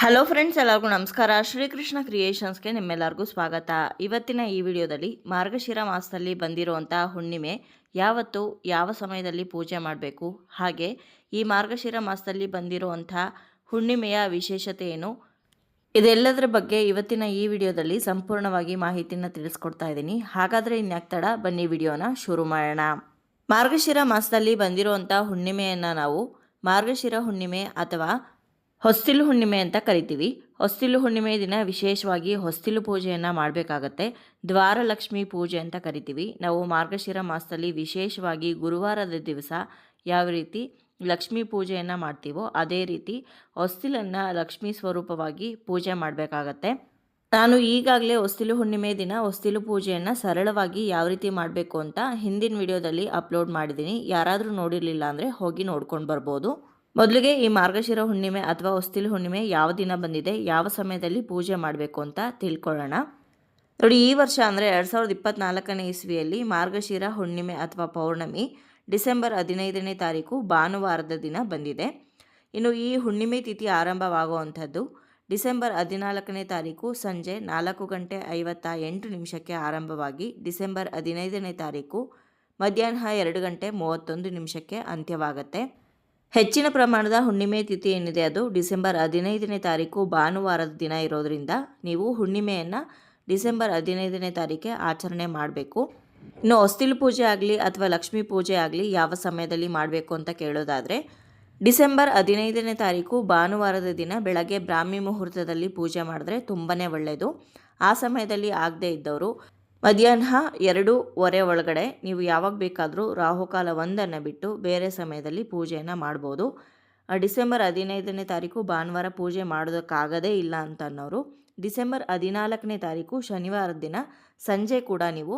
Hello friends ಎಲ್ಲರಿಗೂ ನಮಸ್ಕಾರ. ಶ್ರೀಕೃಷ್ಣ ಕ್ರಿಯೇಷನ್ಸ್ಗೆ ನಿಮ್ಮೆಲ್ಲರಿಗೂ ಸ್ವಾಗತ. ಇವತ್ತಿನ ಈ ವಿಡಿಯೋದಲ್ಲಿ ಮಾರ್ಗಶಿರ ಮಾಸದಲ್ಲಿ ಬಂದಿರುವಂಥ ಹುಣ್ಣಿಮೆ ಯಾವತ್ತು, ಯಾವ ಸಮಯದಲ್ಲಿ ಪೂಜೆ ಮಾಡಬೇಕು, ಹಾಗೆ ಈ ಮಾರ್ಗಶಿರ ಮಾಸದಲ್ಲಿ ಬಂದಿರುವಂಥ ಹುಣ್ಣಿಮೆಯ ವಿಶೇಷತೆ ಏನು? ಇದೆಲ್ಲದರ ಬಗ್ಗೆ ಇವತ್ತಿನ ಈ ವಿಡಿಯೋದಲ್ಲಿ ಸಂಪೂರ್ಣವಾಗಿ ಮಾಹಿತಿನ ತಿಳಿಸ್ಕೊಡ್ತಾ ಇದ್ದೀನಿ. ಹಾಗಾದರೆ ತಡ, ಬನ್ನಿ ವಿಡಿಯೋನ ಶುರು ಮಾಡೋಣ. ಮಾರ್ಗಶಿರ ಮಾಸದಲ್ಲಿ ಬಂದಿರುವಂಥ ಹುಣ್ಣಿಮೆಯನ್ನು ನಾವು ಮಾರ್ಗಶಿರ ಹುಣ್ಣಿಮೆ ಅಥವಾ ಹೊಸ್ತಿಲು ಹುಣ್ಣಿಮೆ ಅಂತ ಕರಿತೀವಿ. ಹೊಸ್ತಿಲು ಹುಣ್ಣಿಮೆ ದಿನ ವಿಶೇಷವಾಗಿ ಹೊಸ್ತಿಲು ಪೂಜೆಯನ್ನು ಮಾಡಬೇಕಾಗತ್ತೆ. ದ್ವಾರಲಕ್ಷ್ಮಿ ಪೂಜೆ ಅಂತ ಕರಿತೀವಿ. ನಾವು ಮಾರ್ಗಶಿರ ಮಾಸದಲ್ಲಿ ವಿಶೇಷವಾಗಿ ಗುರುವಾರದ ದಿವಸ ಯಾವ ರೀತಿ ಲಕ್ಷ್ಮೀ ಪೂಜೆಯನ್ನು ಮಾಡ್ತೀವೋ ಅದೇ ರೀತಿ ಹೊಸ್ತಿಲನ್ನು ಲಕ್ಷ್ಮೀ ಸ್ವರೂಪವಾಗಿ ಪೂಜೆ ಮಾಡಬೇಕಾಗತ್ತೆ. ನಾನು ಈಗಾಗಲೇ ಹೊಸ್ತಿಲು ಹುಣ್ಣಿಮೆ ದಿನ ಹೊಸ್ತಿಲು ಪೂಜೆಯನ್ನು ಸರಳವಾಗಿ ಯಾವ ರೀತಿ ಮಾಡಬೇಕು ಅಂತ ಹಿಂದಿನ ವಿಡಿಯೋದಲ್ಲಿ ಅಪ್ಲೋಡ್ ಮಾಡಿದ್ದೀನಿ. ಯಾರಾದರೂ ನೋಡಿರಲಿಲ್ಲ ಅಂದರೆ ಹೋಗಿ ನೋಡ್ಕೊಂಡು ಬರ್ಬೋದು. ಮೊದಲಿಗೆ ಈ ಮಾರ್ಗಶಿರ ಹುಣ್ಣಿಮೆ ಅಥವಾ ಹೊಸ್ತಿಲು ಹುಣ್ಣಿಮೆ ಯಾವ ದಿನ ಬಂದಿದೆ, ಯಾವ ಸಮಯದಲ್ಲಿ ಪೂಜೆ ಮಾಡಬೇಕು ಅಂತ ತಿಳ್ಕೊಳ್ಳೋಣ. ನೋಡಿ, ಈ ವರ್ಷ ಅಂದರೆ ಎರಡು ಸಾವಿರದ ಇಪ್ಪತ್ತ್ನಾಲ್ಕನೇ ಇಸ್ವಿಯಲ್ಲಿ ಮಾರ್ಗಶಿರ ಹುಣ್ಣಿಮೆ ಅಥವಾ ಪೌರ್ಣಮಿ ಡಿಸೆಂಬರ್ ಹದಿನೈದನೇ ತಾರೀಕು ಭಾನುವಾರದ ದಿನ ಬಂದಿದೆ. ಇನ್ನು ಈ ಹುಣ್ಣಿಮೆ ತಿಥಿ ಆರಂಭವಾಗುವಂಥದ್ದು ಡಿಸೆಂಬರ್ ಹದಿನಾಲ್ಕನೇ ತಾರೀಕು ಸಂಜೆ ನಾಲ್ಕು ಗಂಟೆ ಐವತ್ತ ಎಂಟು ನಿಮಿಷಕ್ಕೆ ಆರಂಭವಾಗಿ ಡಿಸೆಂಬರ್ ಹದಿನೈದನೇ ತಾರೀಕು ಮಧ್ಯಾಹ್ನ ಎರಡು ಗಂಟೆ ಮೂವತ್ತೊಂದು ನಿಮಿಷಕ್ಕೆ ಅಂತ್ಯವಾಗುತ್ತೆ. ಹೆಚ್ಚಿನ ಪ್ರಮಾಣದ ಹುಣ್ಣಿಮೆ ತಿಥಿ ಏನಿದೆ ಅದು ಡಿಸೆಂಬರ್ ಹದಿನೈದನೇ ತಾರೀಕು ಭಾನುವಾರದ ದಿನ ಇರೋದರಿಂದ ನೀವು ಹುಣ್ಣಿಮೆಯನ್ನು ಡಿಸೆಂಬರ್ ಹದಿನೈದನೇ ತಾರೀಕೆ ಆಚರಣೆ ಮಾಡಬೇಕು. ಇನ್ನು ಹೊಸ್ತಿಲು ಪೂಜೆ ಆಗಲಿ ಅಥವಾ ಲಕ್ಷ್ಮೀ ಪೂಜೆ ಆಗಲಿ ಯಾವ ಸಮಯದಲ್ಲಿ ಮಾಡಬೇಕು ಅಂತ ಕೇಳೋದಾದರೆ, ಡಿಸೆಂಬರ್ ಹದಿನೈದನೇ ತಾರೀಕು ಭಾನುವಾರದ ದಿನ ಬೆಳಗ್ಗೆ ಬ್ರಾಹ್ಮಿ ಮುಹೂರ್ತದಲ್ಲಿ ಪೂಜೆ ಮಾಡಿದ್ರೆ ತುಂಬಾ ಒಳ್ಳೆಯದು ಆ ಸಮಯದಲ್ಲಿ ಆಗದೇ ಇದ್ದವರು ಮಧ್ಯಾಹ್ನ ಎರಡೂವರೆ ಒಳಗಡೆ ನೀವು ಯಾವಾಗ ಬೇಕಾದರೂ ರಾಹುಕಾಲ ಒಂದನ್ನು ಬಿಟ್ಟು ಬೇರೆ ಸಮಯದಲ್ಲಿ ಪೂಜೆಯನ್ನು ಮಾಡ್ಬೋದು. ಡಿಸೆಂಬರ್ ಹದಿನೈದನೇ ತಾರೀಕು ಭಾನುವಾರ ಪೂಜೆ ಮಾಡೋದಕ್ಕಾಗದೇ ಇಲ್ಲ ಅಂತ ಅನ್ನೋರು ಡಿಸೆಂಬರ್ ಹದಿನಾಲ್ಕನೇ ತಾರೀಕು ಶನಿವಾರದ ದಿನ ಸಂಜೆ ಕೂಡ ನೀವು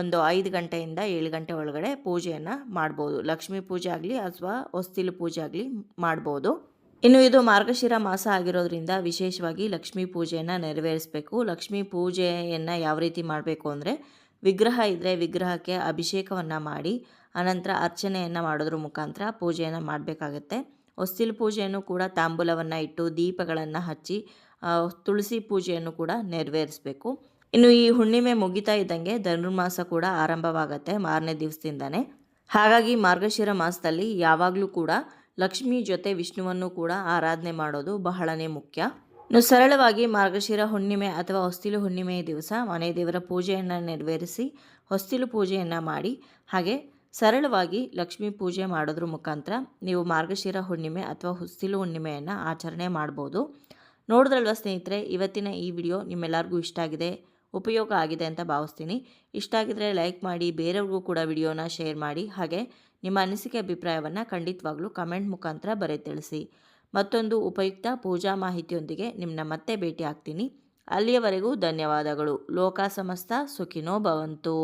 ಒಂದು ಐದು ಗಂಟೆಯಿಂದ ಏಳು ಗಂಟೆ ಒಳಗಡೆ ಪೂಜೆಯನ್ನು ಮಾಡ್ಬೋದು. ಲಕ್ಷ್ಮೀ ಪೂಜೆ ಆಗಲಿ ಅಥವಾ ಹೊಸ್ತಿಲು ಪೂಜೆ ಆಗಲಿ ಮಾಡ್ಬೋದು. ಇನ್ನು ಇದು ಮಾರ್ಗಶಿರ ಮಾಸ ಆಗಿರೋದ್ರಿಂದ ವಿಶೇಷವಾಗಿ ಲಕ್ಷ್ಮೀ ಪೂಜೆಯನ್ನು ನೆರವೇರಿಸಬೇಕು. ಲಕ್ಷ್ಮೀ ಪೂಜೆಯನ್ನು ಯಾವ ರೀತಿ ಮಾಡಬೇಕು ಅಂದರೆ ವಿಗ್ರಹ ಇದ್ದರೆ ವಿಗ್ರಹಕ್ಕೆ ಅಭಿಷೇಕವನ್ನು ಮಾಡಿ, ಅನಂತರ ಅರ್ಚನೆಯನ್ನು ಮಾಡೋದ್ರ ಮುಖಾಂತರ ಪೂಜೆಯನ್ನು ಮಾಡಬೇಕಾಗತ್ತೆ. ಹೊಸ್ತಿಲು ಪೂಜೆಯನ್ನು ಕೂಡ ತಾಂಬೂಲವನ್ನು ಇಟ್ಟು ದೀಪಗಳನ್ನು ಹಚ್ಚಿ ತುಳಸಿ ಪೂಜೆಯನ್ನು ಕೂಡ ನೆರವೇರಿಸಬೇಕು. ಇನ್ನು ಈ ಹುಣ್ಣಿಮೆ ಮುಗಿತಾ ಇದ್ದಂಗೆ ಧನುರ್ಮಾಸ ಕೂಡ ಆರಂಭವಾಗತ್ತೆ ಮಾರನೇ ದಿವಸದಿಂದನೇ. ಹಾಗಾಗಿ ಮಾರ್ಗಶಿರ ಮಾಸದಲ್ಲಿ ಯಾವಾಗಲೂ ಕೂಡ ಲಕ್ಷ್ಮಿ ಜೊತೆ ವಿಷ್ಣುವನ್ನು ಕೂಡ ಆರಾಧನೆ ಮಾಡೋದು ಬಹಳನೇ ಮುಖ್ಯ. ಇನ್ನು ಸರಳವಾಗಿ ಮಾರ್ಗಶಿರ ಹುಣ್ಣಿಮೆ ಅಥವಾ ಹೊಸ್ತಿಲು ಹುಣ್ಣಿಮೆಯ ದಿವಸ ಮನೆ ದೇವರ ಪೂಜೆಯನ್ನು ನೆರವೇರಿಸಿ ಹೊಸ್ತಿಲು ಪೂಜೆಯನ್ನು ಮಾಡಿ, ಹಾಗೆ ಸರಳವಾಗಿ ಲಕ್ಷ್ಮಿ ಪೂಜೆ ಮಾಡೋದ್ರ ಮುಖಾಂತರ ನೀವು ಮಾರ್ಗಶಿರ ಹುಣ್ಣಿಮೆ ಅಥವಾ ಹೊಸ್ತಿಲು ಹುಣ್ಣಿಮೆಯನ್ನು ಆಚರಣೆ ಮಾಡ್ಬೋದು. ನೋಡಿದ್ರಲ್ವ ಸ್ನೇಹಿತರೆ, ಇವತ್ತಿನ ಈ ವಿಡಿಯೋ ನಿಮ್ಮೆಲ್ಲರಿಗೂ ಇಷ್ಟ ಆಗಿದೆ? ಉಪಯೋಗ ಆಗಿದೆ ಅಂತ ಭಾವಿಸ್ತೀನಿ. ಇಷ್ಟ ಆಗಿದ್ರೆ ಲೈಕ್ ಮಾಡಿ, ಬೇರೆಯವ್ರಿಗೂ ಕೂಡ ವಿಡಿಯೋನ ಶೇರ್ ಮಾಡಿ. ಹಾಗೆ ನಿಮ್ಮ ಅನಿಸಿಕೆ ಅಭಿಪ್ರಾಯವನ್ನು ಖಂಡಿತವಾಗ್ಲೂ ಕಮೆಂಟ್ ಮುಖಾಂತರ ಬರೆ ತಿಳಿಸಿ ಮತ್ತೊಂದು ಉಪಯುಕ್ತ ಪೂಜಾ ಮಾಹಿತಿಯೊಂದಿಗೆ ನಿಮ್ಮನ್ನ ಮತ್ತೆ ಭೇಟಿ ಆಗ್ತೀನಿ ಅಲ್ಲಿಯವರೆಗೂ ಧನ್ಯವಾದಗಳು. ಲೋಕ ಸಮಸ್ತ ಸುಖಿನೋ ಭವಂತು.